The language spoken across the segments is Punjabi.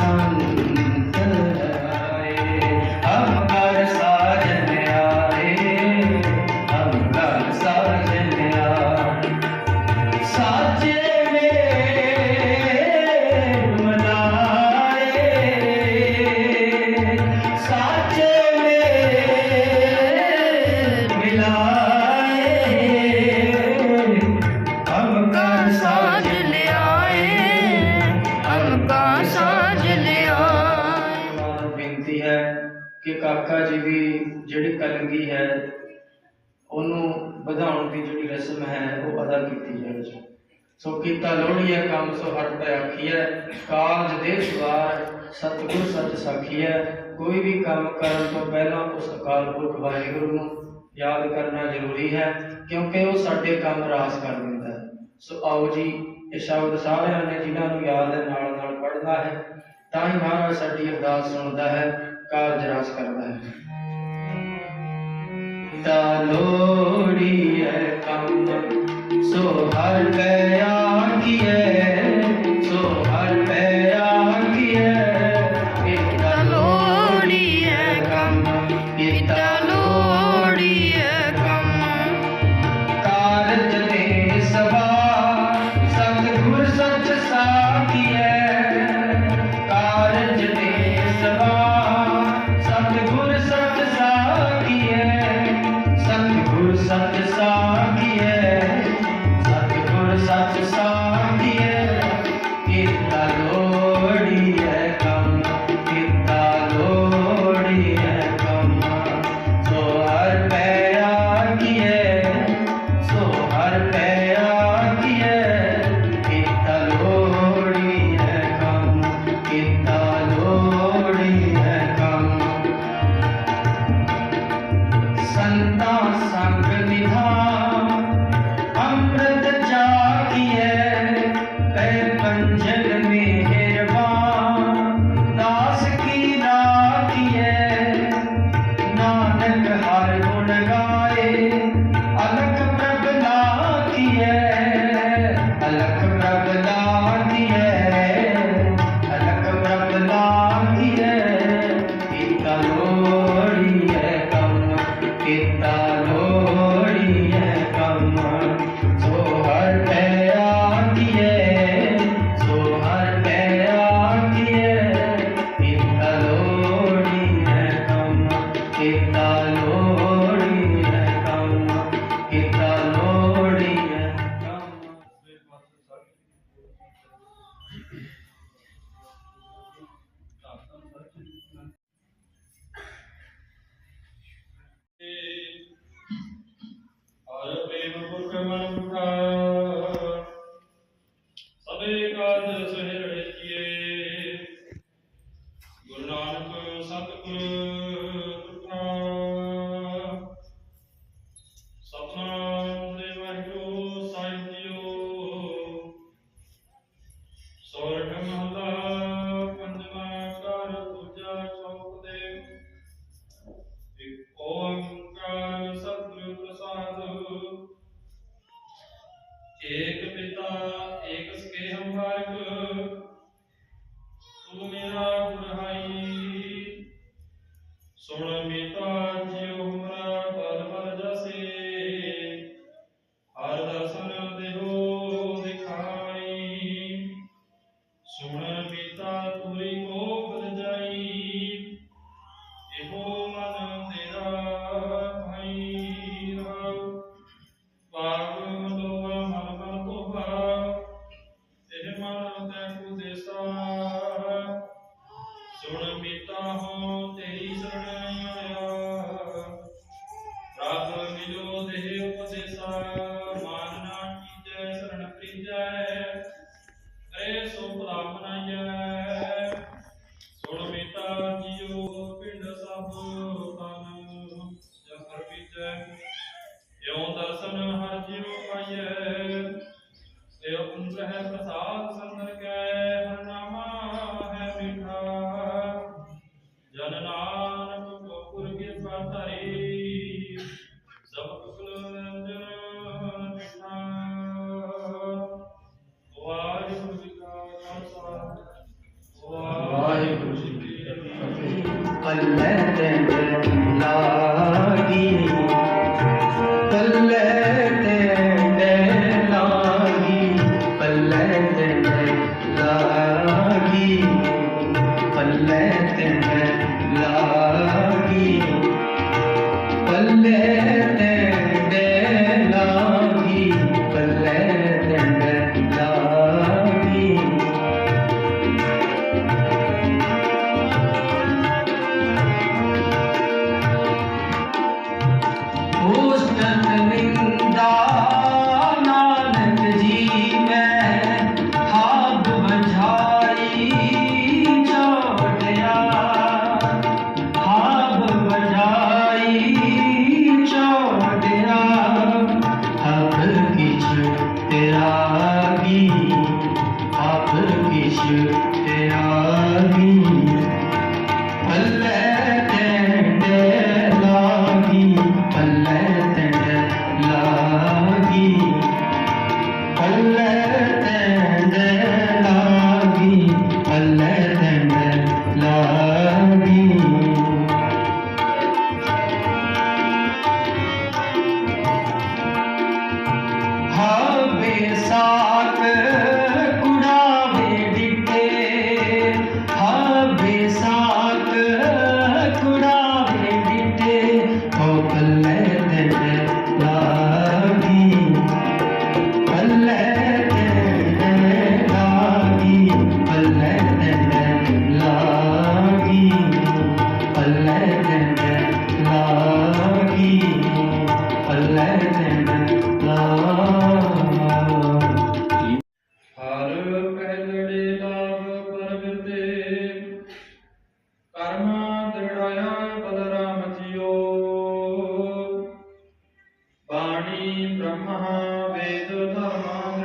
sun. ਕੰਮ ਕਰਨ ਤੋਂ ਪਹਿਲਾਂ ਉਸ ਅਕਾਲ ਪੁਰਖ ਵਾਹਿਗੁਰੂ ਨੂੰ ਯਾਦ ਕਰਨਾ ਜ਼ਰੂਰੀ ਹੈ, ਕਿਉਂਕਿ ਉਹ ਸਾਡੇ ਕੰਮ ਰਾਸ ਕਰ ਦਿੰਦਾ ਹੈ। ਸੋ ਆਓ ਜੀ, ਇਹ ਸ਼ਬਦ ਸਾਰਿਆਂ ਨੇ ਜਿਨ੍ਹਾਂ ਨੂੰ ਯਾਦ ਹੈ ਨਾਲ ਨਾਲ ਪੜ੍ਹਨਾ ਹੈ, ਤਾਂ ਹੀ ਮਹਾਰਾਜ ਸਾਡੀ ਅਰਦਾਸ ਸੁਣਦਾ ਹੈ, ਕਾਰਜ ਰਾਸ ਕਰਦਾ ਹੈ। ਤਾ ਲੋੜੀ ਹੈ ਕੰਮ, ਸੋ ਹਰ ਗਿਆ ਕੀ ਹੈ Allah ਬ੍ਰਹਮਾ ਵੇਦ ਧਰਮਾ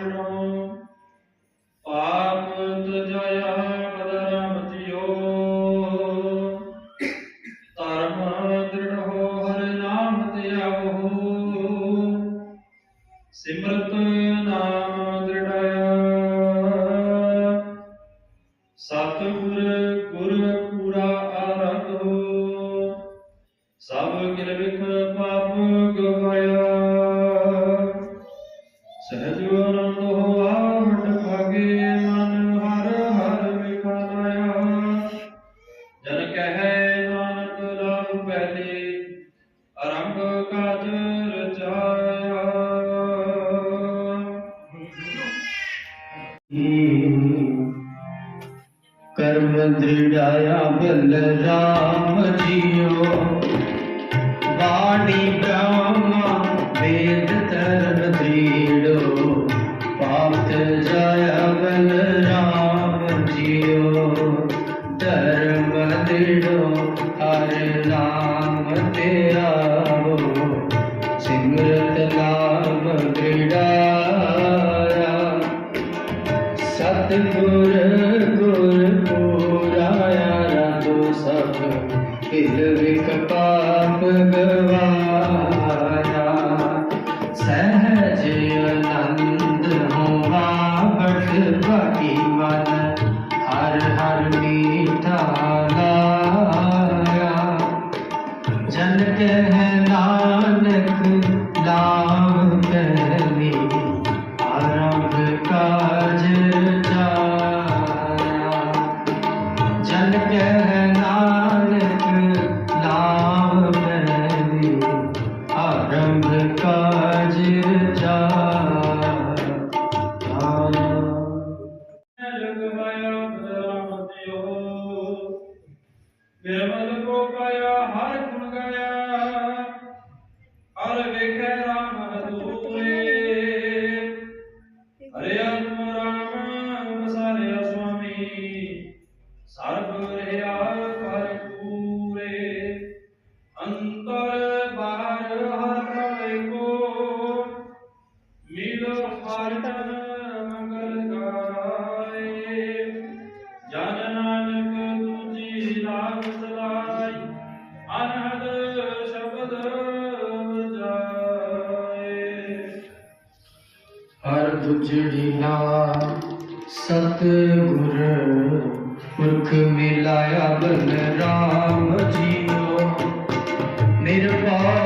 ਦੁਜੜੀ ਨਾ ਸਤ ਗੁਰ ਪੁਰਖ ਮਿਲਾਇਆ ਬਨ ਰਾਮ ਜੀਓ। ਨਿਰਭਉ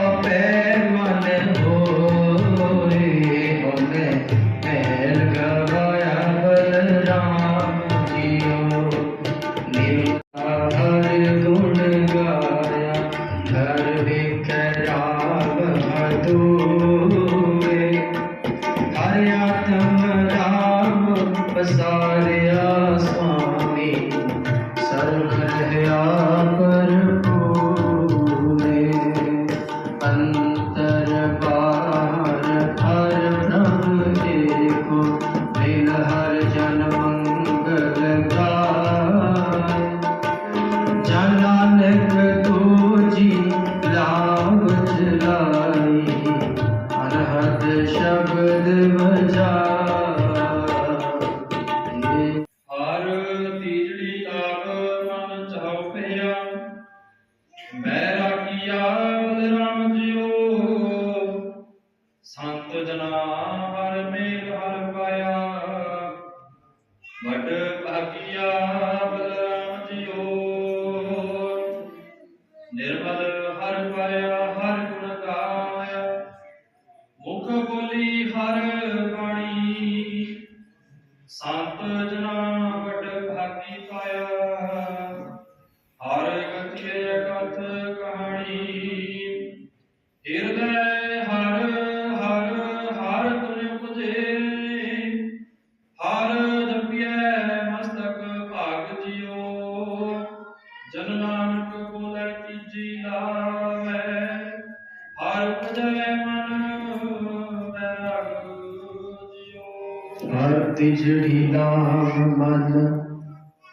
ਤਿਜੜੀ ਨਾਮ ਮਨ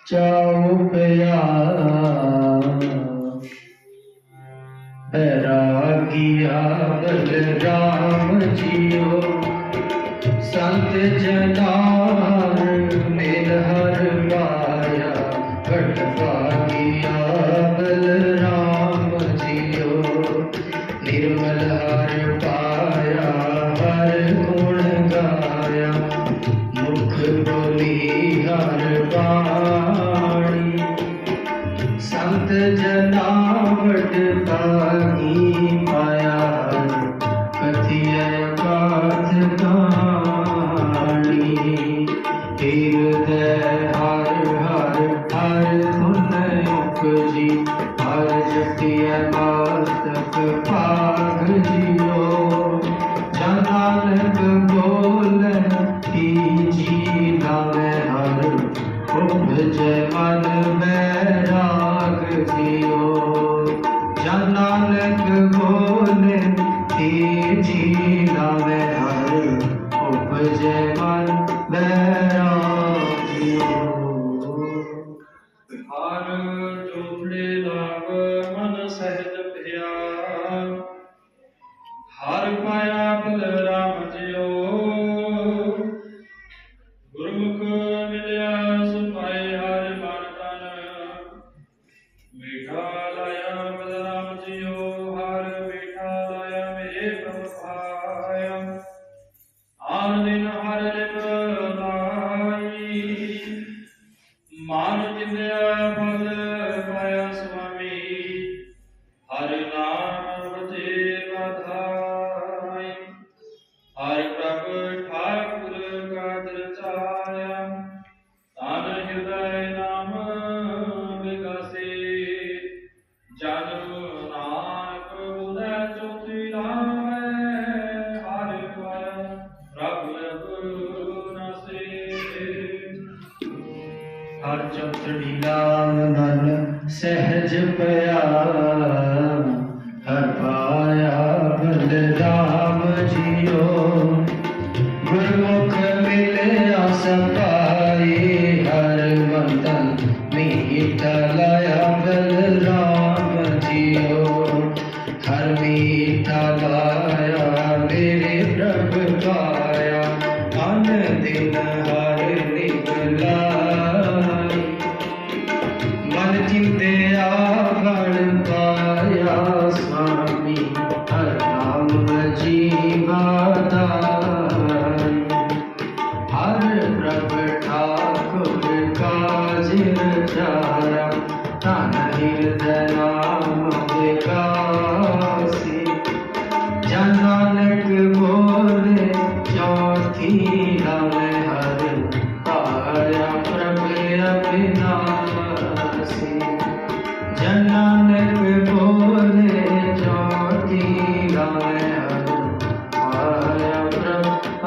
ਚਾਉ ਪਿਆਰਾ। ahora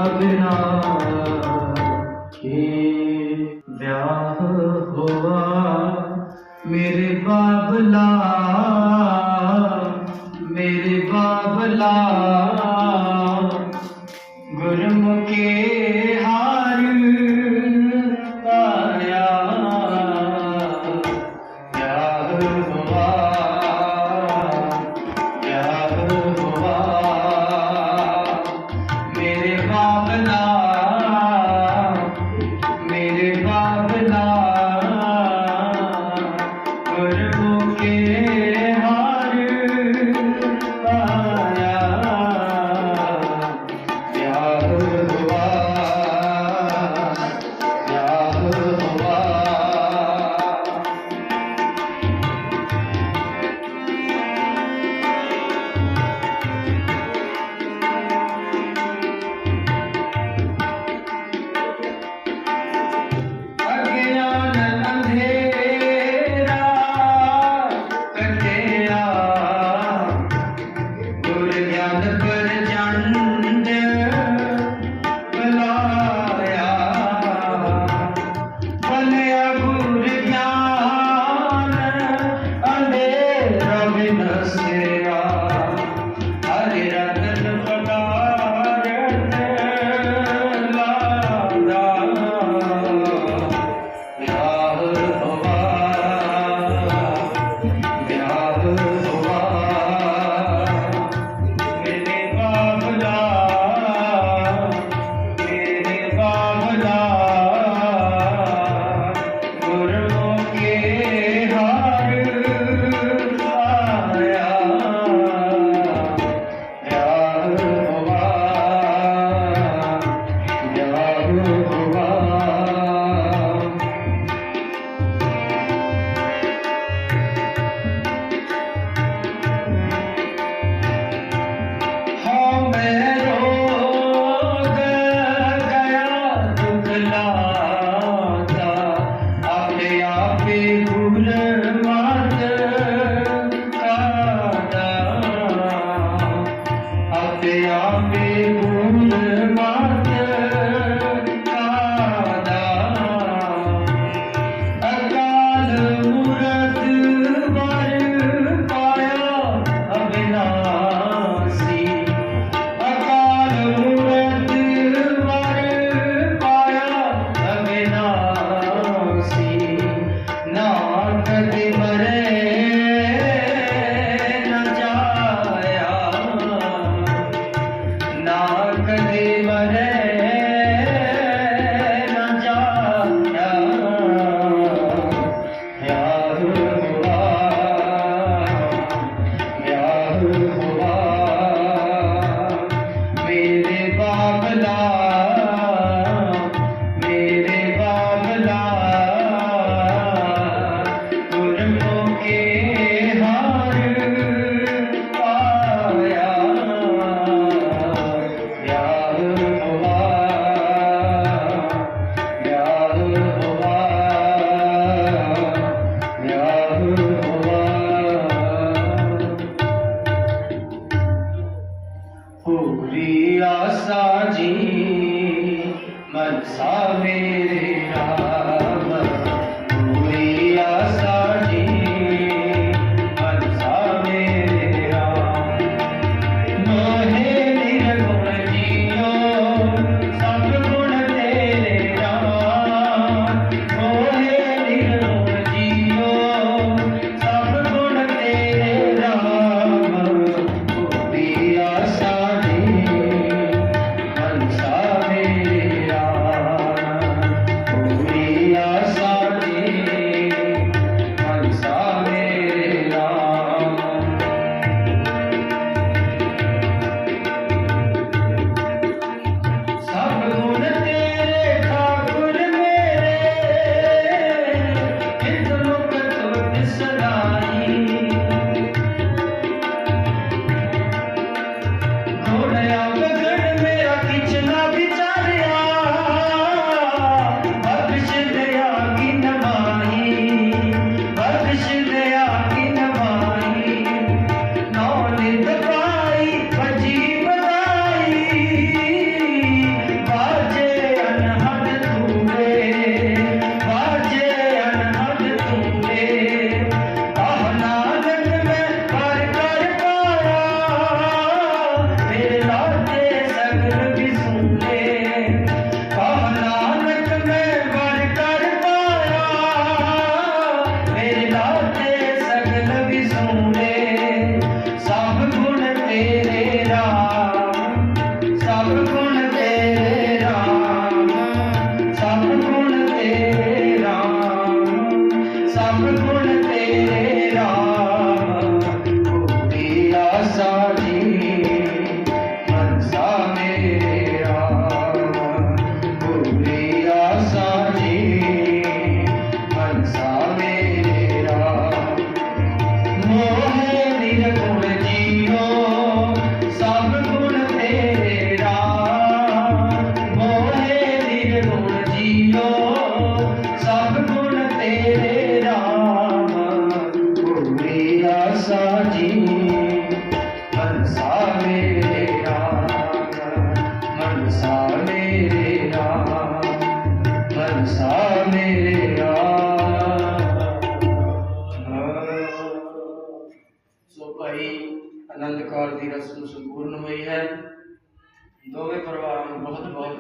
I've been on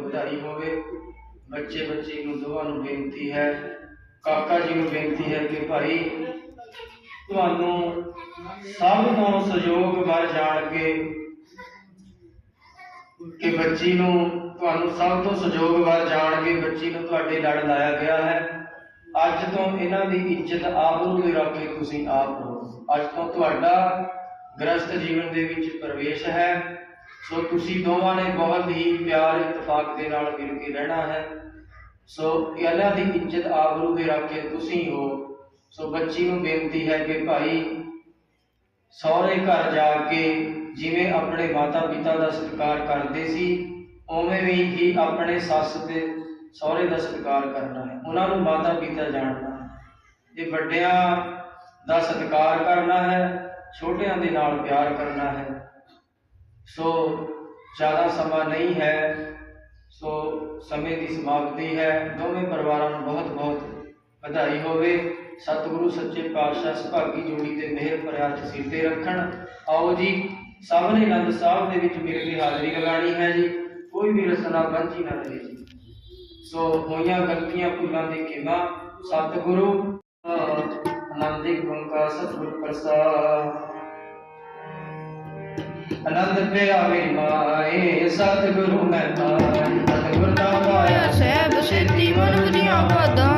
ਵਧਾਈ ਹੋਵੇ। ਬੱਚੇ, ਬੱਚੀ ਨੂੰ ਦੋਵਾਂ ਨੂੰ ਬੇਨਤੀ ਹੈ। ਕਾਕਾ ਜੀ ਨੂੰ ਬੇਨਤੀ ਹੈ ਕਿ ਭਾਈ, ਤੁਹਾਨੂੰ ਸਭ ਤੋਂ ਸਹਿਯੋਗ ਵੱਲ ਜਾਣ ਕੇ ਕਿ ਬੱਚੀ ਨੂੰ, ਤੁਹਾਨੂੰ ਸਭ ਤੋਂ ਸਹਿਯੋਗ ਵੱਲ ਜਾਣ ਕੇ ਬੱਚੀ ਨੂੰ ਤੁਹਾਡੇ ਲੜ ਲਾਇਆ ਗਿਆ ਹੈ। ਅੱਜ ਤੋਂ ਇਹਨਾਂ ਦੀ ਇੱਜ਼ਤ ਆਬਰੂ ਦੇ ਰੱਖ ਕੇ ਤੁਸੀਂ ਆਪ ਰਹੋ। ਅੱਜ ਤੋਂ ਤੁਹਾਡਾ ਗ੍ਰਸਤ ਜੀਵਨ ਦੇ ਵਿੱਚ ਪ੍ਰਵੇਸ਼ ਹੈ। ਸੋ ਤੁਸੀਂ ਦੋਵਾਂ ਨੇ ਬਹੁਤ ਹੀ ਪਿਆਰ ਇਤਫਾਕ ਦੇ ਨਾਲ ਮਿਲ ਕੇ ਰਹਿਣਾ ਹੈ। ਸੋ ਇਹਨਾਂ ਦੀ ਇੱਜ਼ਤ ਆਬਰੂ ਦੇ ਰੱਖ ਕੇ ਤੁਸੀਂ ਹੋ। ਸੋ ਬੱਚੀ ਨੂੰ ਬੇਨਤੀ ਹੈ ਕਿ ਭਾਈ ਸਹੁਰੇ ਘਰ ਜਾ ਕੇ ਜਿਵੇਂ ਆਪਣੇ ਮਾਤਾ ਪਿਤਾ ਦਾ ਸਤਿਕਾਰ ਕਰਦੇ ਸੀ, ਉਵੇਂ ਵੀ ਹੀ ਆਪਣੇ ਸੱਸ ਤੇ ਸਹੁਰੇ ਦਾ ਸਤਿਕਾਰ ਕਰਨਾ ਹੈ। ਉਹਨਾਂ ਨੂੰ ਮਾਤਾ ਪਿਤਾ ਜਾਣਨਾ ਹੈ। ਇਹ ਵੱਡਿਆਂ ਦਾ ਸਤਿਕਾਰ ਕਰਨਾ ਹੈ, ਛੋਟਿਆਂ ਦੇ ਨਾਲ ਪਿਆਰ ਕਰਨਾ ਹੈ ਸੋ ਜ਼ਿਆਦਾ ਸਮਾਂ ਨਹੀਂ ਹੈ, ਸੋ ਸਮੇਂ ਦੀ ਸਮਾਪਤੀ ਹੈ। ਦੋਵੇਂ ਪਰਿਵਾਰਾਂ ਨੂੰ ਬਹੁਤ ਬਹੁਤ ਵਧਾਈ ਹੋਵੇ। ਸਤਿਗੁਰੂ ਸੱਚੇ ਪਾਤਸ਼ਾਹ ਸੁਭਾਗੀ ਜੋੜੀ ਤੇ ਮਿਹਰ ਭਰਿਆ ਹੱਥ ਤੇ ਰੱਖਣ। ਆਓ ਜੀ ਸਭ ਨੇ ਆਨੰਦ ਸਾਹਿਬ ਦੇ ਵਿੱਚ ਮਿਲ ਕੇ ਹਾਜ਼ਰੀ ਲਗਾਣੀ ਹੈ ਜੀ। ਕੋਈ ਵੀ ਰਸਨਾ ਬੰਝੀ ਨਾ ਰਹੇ ਜੀ। ਸੋ ਹੋਈਆਂ ਗਲਤੀਆਂ ਭੁੱਲਾਂ ਦੀ ਖਿਮਾ, ਸਤਿਗੁਰੂ ਆਨੰਦਿਕ ਓੰਕਾਰ ਸਤਿਗੁਰ ਪ੍ਰਸਾਦ। ਆਨੰਦ ਪਿਆ ਮੇਰੀ ਮਾਏ, ਸਤਿਗੁਰੂ ਮੈਂ ਪਾਈ ਸਤਿਗੁਰ ਦਾ ਪਾਇਆ। ਪਾਇਆ ਸਹਿਬ ਸੇਤੀ ਮਨ ਵਦੀਆਂ ਵਧਾਈ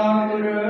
ਤੂੰ ਤਾਂ ਗੁਰ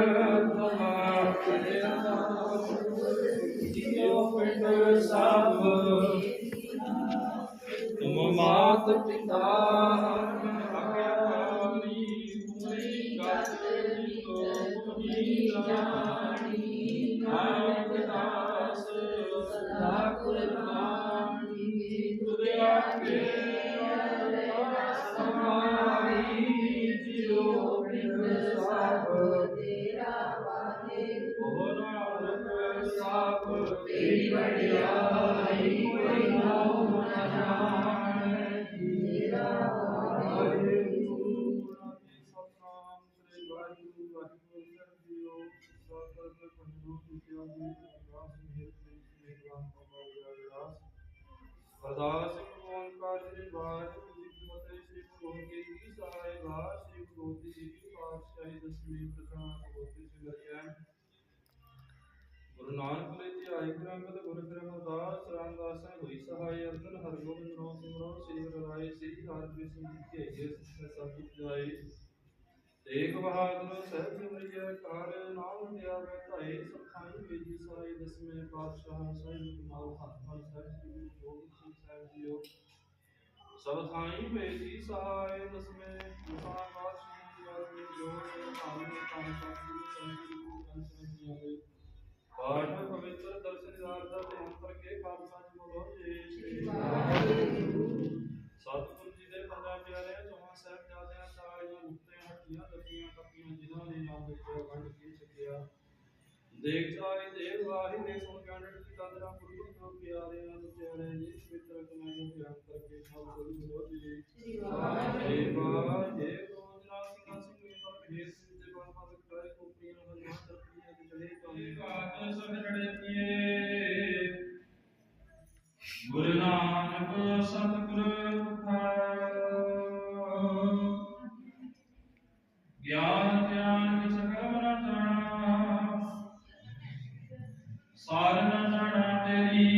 ਪਿੰਡ ਸਭ ਉਹ ਨਾਨਕ ਸਭ ਤੇਰੀ ਵਡਿਆਈ ਕੋਈ ਨਾ ਜਾਣੈ ਤੇਰਾ ਵਾਹਿਗੁਰੂ ਸਤਨਾਮ ਸ੍ਰੀ ਵਾਹਿਗੁਰੂ ਵਾਹਿਗੁਰੂ ਜੀਓ ਸਤਿ ਪੰਜੋ ਤੁਤਿਆ ਦੀ ਅਰਦਾਸ ਮਿਹਰ ਤੇ ਮਿਹਰਬਾਨ ਬਾਬਾ ਅਰਦਾਸ ਅਰਦਾਸ ਓੰਕਾਰ ਸ੍ਰੀ ਵਾਹਿਗੁਰੂ ਗੁਰੂ ਨਾਨਕ ਦੇਵ ਜੀ ਆਈ ਗ੍ਰੰਥ ਗੁਰੂ ਗ੍ਰੰਥ ਅਰਦਾਸ ਰਾਮਦਾਸਾਂ ਹੋਈ ਸਹਾਇ ਅਰਜਨ ਹਰਗੋਬਿੰਦ ਨੋ ਸਿਮਰੋ ਸ੍ਰੀ ਗੁਰੂ ਰਾਏ ਸ੍ਰੀ ਹਰਿਕ੍ਰਿਸ਼ਨ ਜੀ ਕੇ ਜੇ ਸਭ ਜਾਏ ਤੇਗ ਬਹਾਦਰ ਸਹਿਬ ਸਿਮਰਿਆ ਕਾਰ ਨਾਮ ਧਿਆਵੇ ਧਾਏ ਸਖਾਈ ਵੇਜੀ ਸਾਈ ਦਸਵੇਂ ਪਾਤਸ਼ਾਹ ਸਾਹਿਬ ਕੁਮਾਰ ਹੱਥ ਫਲ ਸਾਹਿਬ ਸ੍ਰੀ ਗੁਰੂ ਗੋਬਿੰਦ ਸਿੰਘ ਸਾਹਿਬ ਜੀਓ ਸਭ ਥਾਈ ਵੇਜੀ ਸਹਾਇ ਦਸਵੇਂ ਮਹਾਂ ਪਾਤਸ਼ਾਹ ਜੀ ਜੋ ਭਾਵੇਂ ਤਾਂ ਸਤਿਗੁਰੂ ਸੰਗਤ ਗੁਰੂ ਗ੍ਰੰਥ ਸਾਹਿਬ ਜੀ ਪਾਠ ਪਵਿੱਤਰ ਦਰਸ਼ਨਦਾਰ ਦਾ ਧਿਆਨ ਕਰਕੇ ਖਾਲਸਾ ਜੀ ਬੋਲੋ ਜੀ ਸ੍ਰੀ ਸਤਿਗੁਰੂ ਜੀ ਦੇ ਪੰਜਾਂ ਪਿਆਰਿਆਂ ਚੌਹਾਂ ਸਾਹਿਬਜ਼ਾਦਿਆਂ ਚਾਲੀਆਂ ਮੁਕਤਿਆਂ ਹੱਟੀਆਂ ਦੱਤੀਆਂ ਕੱਪੀਆਂ ਜਿਨ੍ਹਾਂ ਨੇ ਨਾਮ ਦਿੱਤੇ ਵੰਡ ਕੇ ਛਕਿਆ ਦੇਖ ਚਾਹੇ ਦੇਵ ਵਾਹੀ ਦੇ ਸੁਣ ਗੰਢ ਕੀ ਕਦਰਾਂ ਗੁਰੂ ਤੋਂ ਪਿਆਰਿਆਂ ਨੂੰ ਪਿਆਰੇ ਜੀ ਪਵਿੱਤਰ ਕਮਾਈਆਂ ਧਿਆਨ ਕਰਕੇ ਸਭ ਗੁਰੂ ਬੋਲੋ ਜੀ ਸ੍ਰੀ ਵਾਹਿਗੁਰੂ ਜੇ ਗੁਰੂ ਨਾਨਕ ਸਤਿਗੁਰ ਪ੍ਰਸਾਦ ਗਿਆਨ ਧਿਆਨ ਕਿਸ ਨਾ ਜਾਣਾ ਸਾਰ ਜਾਣਾ ਤੇਰੀ